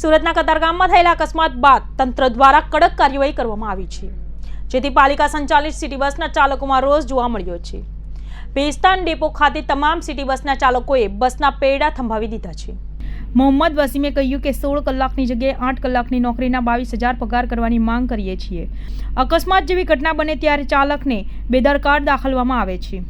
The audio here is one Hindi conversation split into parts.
સુરતના કતારગામમાં થયેલા અકસ્માત બાદ તંત્ર દ્વારા કડક કાર્યવાહી કરવામાં આવી છે. જેથી પાલિકા સંચાલિત સિટી બસના ચાલકોમાં રોષ જોવા મળ્યો છે. ભેસ્તાન ડેપો ખાતે તમામ સિટી બસના ચાલકોએ બસના પેડા થંભાવી દીધા છે. મોહમ્મદ વસીમે કહ્યું કે સોળ કલાકની જગ્યાએ આઠ કલાકની નોકરીના બાવીસ હજાર પગાર કરવાની માંગ કરીએ છીએ. અકસ્માત જેવી ઘટના બને ત્યારે ચાલકને બેદરકાર દાખલવામાં આવે છે.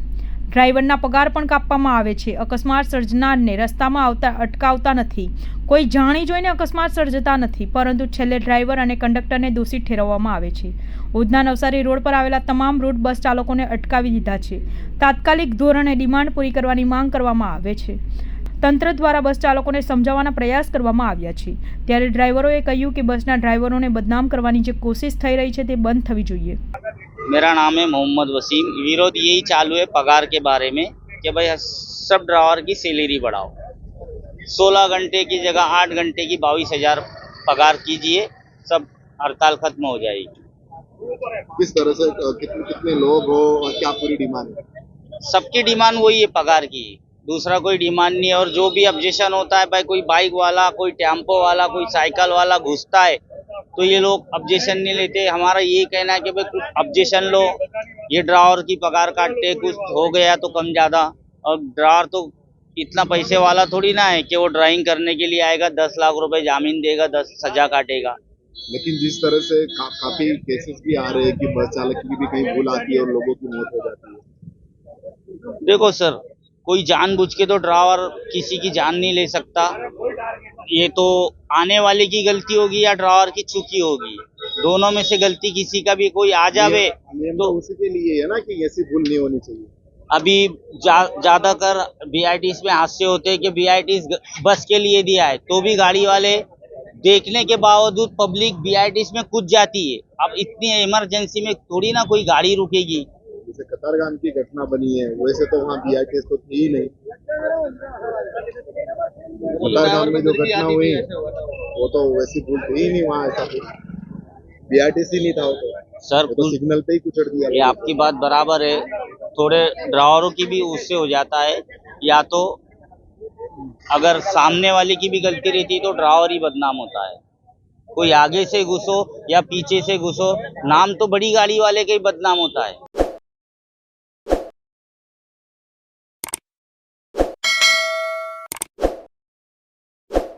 ડ્રાઈવરના પગાર પણ કાપવામાં આવે છે. અકસ્માત સર્જનારને રસ્તામાં આવતા અટકાવતા નથી. કોઈ જાણી જોઈને અકસ્માત સર્જતા નથી, પરંતુ છેલ્લે ડ્રાઈવર અને કંડક્ટરને દોષિત ઠેરવવામાં આવે છે. ઉધના નવસારી રોડ પર આવેલા તમામ રૂટ બસ ચાલકોને અટકાવી દીધા છે. તાત્કાલિક ધોરણે ડિમાન્ડ પૂરી કરવાની માંગ કરવામાં આવે છે. તંત્ર દ્વારા બસ ચાલકોને સમજાવવાના પ્રયાસ કરવામાં આવ્યા છે. ત્યારે ડ્રાઈવરોએ કહ્યું કે બસના ડ્રાઈવરોને બદનામ કરવાની જે કોશિશ થઈ રહી છે તે બંધ થવી જોઈએ. मेरा नाम है मोहम्मद वसीम। विरोध यही चालू है पगार के बारे में कि भाई सब ड्राइवर की सैलरी बढ़ाओ। 16 घंटे की जगह आठ घंटे की बाईस हज़ार पगार कीजिए सब हड़ताल खत्म हो जाएगी। किस तरह से कितने कितने लोग हो और क्या पूरी डिमांड है? सबकी डिमांड वही है पगार की। दूसरा कोई डिमांड नहीं है और जो भी ऑब्जेक्शन होता है भाई कोई बाइक वाला कोई टेंपो वाला कोई साइकिल वाला घुसता है तो ये लोग ऑब्जेक्शन नहीं लेते। हमारा ये कहना है कि भाई कुछ ऑब्जेक्शन लो। ये ड्रावर की पगार काटते कुछ हो गया तो कम ज़्यादा। और ड्रावर तो इतना पैसे वाला थोड़ी ना है कि वो ड्राइंग करने के लिए आएगा दस लाख रुपए जामीन देगा दस सजा काटेगा। लेकिन जिस तरह से का, काफ़ी केसेस भी आ रहे हैं कि बस चालक की भी कहीं भूल आती है और लोगों की मौत हो जाती है। देखो सर कोई जानबूझ के तो ड्राइवर किसी की जान नहीं ले सकता। ये तो आने वाले की गलती होगी या ड्राइवर की चूकी होगी? दोनों में से गलती किसी का भी कोई आ जावे नियम तो उसी के लिए है ना कि ऐसी भूल नहीं होनी चाहिए। अभी जा, ज़्यादातर बी में हादसे होते हैं कि बी बस के लिए दिया है तो भी गाड़ी वाले देखने के बावजूद पब्लिक बी में कूद जाती है। अब इतनी इमरजेंसी में थोड़ी ना कोई गाड़ी रुकेगी। जैसे कतारगाम की घटना बनी है वैसे तो वहाँ बी आई तो थी ही नहीं। कतारगाम में जो घटना हुई वो तो वैसी भूल थी नहीं वहाँ ऐसा बीआरटीसी नहीं था वो तो। सर वो तो सिग्नल पे ही कुचड़ दिया। ये आपकी बात बराबर है। थोड़े ड्राइवरों की भी उससे हो जाता है। या तो अगर सामने वाले की भी गलती रहती तो ड्राइवर ही बदनाम होता है। कोई आगे से घुसो या पीछे से घुसो नाम तो बड़ी गाड़ी वाले का ही बदनाम होता है।